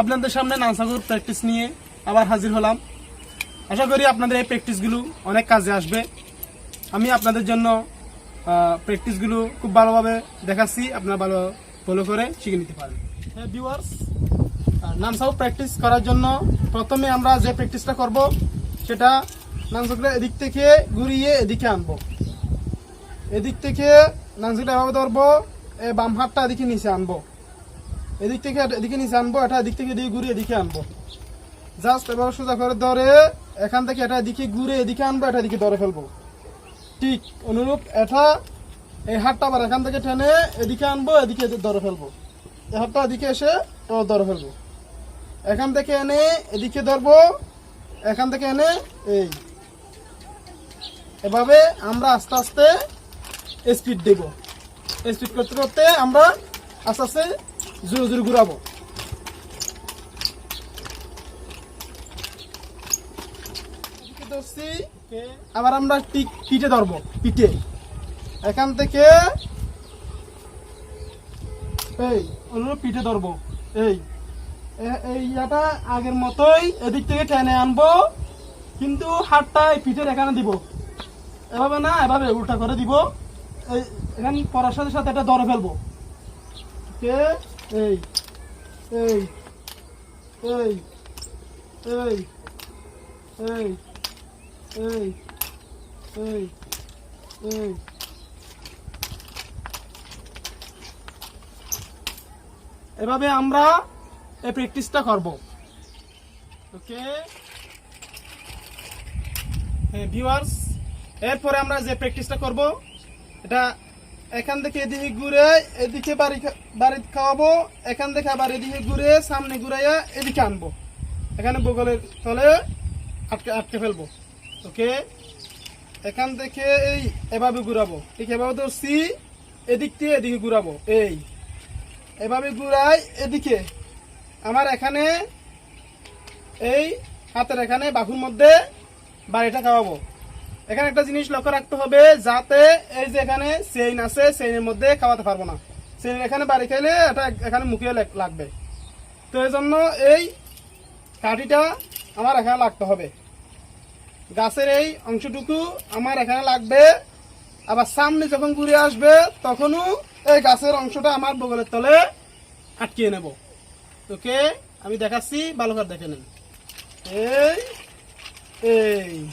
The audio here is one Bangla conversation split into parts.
আপনাদের সামনে নানসাগুর প্র্যাকটিস নিয়ে আবার হাজির হলাম। আশা করি আপনাদের এই প্র্যাকটিসগুলো অনেক কাজে আসবে। আমি আপনাদের জন্য প্র্যাকটিসগুলো খুব ভালোভাবে দেখাচ্ছি। আপনারা ভালো ফলো করে শিখে নিতে পারেন হ্যাঁ ভিউয়ার্স নানসাউ প্র্যাকটিস করার জন্য প্রথমে আমরা যে প্র্যাকটিসটা করব, সেটা নানসাগুলো এদিক থেকে ঘুরিয়ে এদিকে আনব। এদিক থেকে নানসাগুলো এভাবে ধরবো এ বাম হাতটা এদিকে নিচে আনব। এদিক থেকে এদিকে নিচে আনব, এটা এদিক থেকে এদিকে ঘুরে এদিকে আনব। জাস্ট এবার সোজা করে ধরে এখান থেকে এটা এদিকে ঘুরে এদিকে আনব, এটা এদিকে ধরে ফেলব। ঠিক অনুরূপ এটা এই হাতটা আবার এখান থেকে টেনে এদিকে আনব, এদিকে ধরে ফেলব। এই হাতটা এদিকে এসে ধরে ফেলব। এখান থেকে এনে এদিকে ধরবো, এখান থেকে এনে এই। এভাবে আমরা আস্তে আস্তে স্পিড দেব। স্পিড করতে করতে আমরা আস্তে আস্তে জোরে জোরে ঘুরাবো। আবার আমরা পিঠে ধরবো পিঠে। এখান থেকে এই পিঠে ধরবো। এই এ- এই ইয়াটা আগের মতোই এদিক থেকে টেনে আনব কিন্তু হাতটা এই পিঠের এখানে দিব। এভাবে না এভাবে উল্টা করে দিব। এই এখানে পড়ার সাথে সাথে এটা ধরে ফেলব। কে? এই এই এই এই এই এই এই এই এভাবে আমরা এই প্র্যাকটিসটা করব। ওকে হ্যাঁ ভিউয়ার্স এরপরে আমরা যে প্র্যাকটিসটা করব, এটা এখান থেকে এদিকে ঘুরে এদিকে বাড়ি বাড়ি খাওয়াবো, এখান থেকে আবার এদিকে ঘুরে সামনে ঘুরাইয়া এদিকে আনব। এখানে বগলের তলে আটকে আটকে ফেলব। ওকে? এখান থেকে এই এভাবে ঘুরাবো। ঠিক এভাবে ধরছি, এদিক দিয়ে এদিকে ঘুরাবো। এই। এভাবে ঘুরাই এদিকে। আমার এখানে এই হাতের এখানে বাহুর মধ্যে বাড়িটা খাওয়াবো। এখানে একটা জিনিস লক্ষ্য রাখতে হবে, যাতে এই যে এখানে চেইন আছে চেইনের মধ্যে খাওয়াতে পারব না। চেইন এখানে বাড়ি খাইলে এটা এখানে মুখে লাগ- লাগবে। তো এই জন্য এই কাঠিটা আমার এখানে লাগতে হবে। গাছের এই অংশটুকু আমার এখানে লাগবে। আবার সামনে যখন ঘুরে আসবে, তখনও এই গাছের অংশটা আমার বগলের তলে আটকিয়ে নেব। ওকে, আমি দেখাচ্ছি, ভালো করে দেখে নেন। এই এই।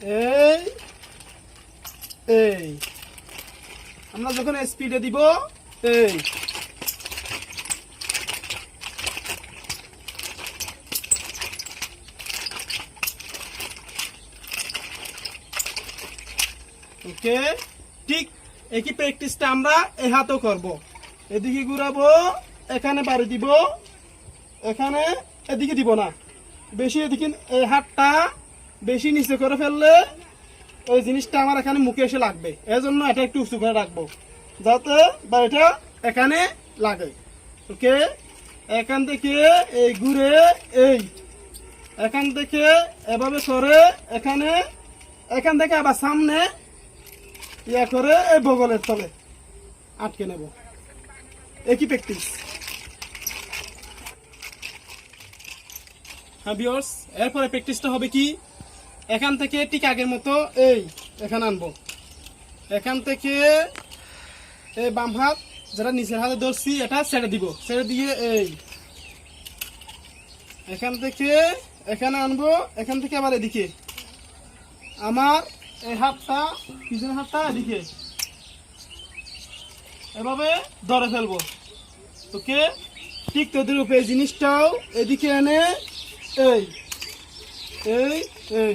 এই এই। আমরা যখন স্পিডে দিব, এই। ওকে, ঠিক একই প্র্যাকটিসটা আমরা এ হাতেও করব। এদিকে ঘুরাবো, এখানে বাড়ি দিব, এখানে এদিকে দিব না। বেশি এদিকে এই হাতটা বেশি নিচে করে ফেললে ওই জিনিসটা আমার এখানে মুখে এসে লাগবে। এই জন্য এটা একটু উঁচু করে রাখব। যাতে বাড়িটা এখানে লাগে। ওকে? এখান থেকে এই ঘুরে এই। এখান থেকে এভাবে সরে এখানে, এখান থেকে আবার সামনে ইয়া করে এই বগলের তলে আটকে নেব। একই প্র্যাকটিস হ্যাঁ বিয়র্স এরপরে প্র্যাকটিসটা হবে কি? এখান থেকে ঠিক আগের মতো এই, এখানে আনব। এখান থেকে এই বাম হাত, যেটা নিচের হাতে ধরছি, এটা ছেড়ে দিব। ছেড়ে দিয়ে এই। এখান থেকে এখানে আনব, এখান থেকে আবার এদিকে। আমার এই হাতটা, পিছনের হাতটা এদিকে। এভাবে ধরে ফেলব। ওকে? ঠিক তোদের উপরে জিনিসটাও এদিকে এনে, এই এই এই।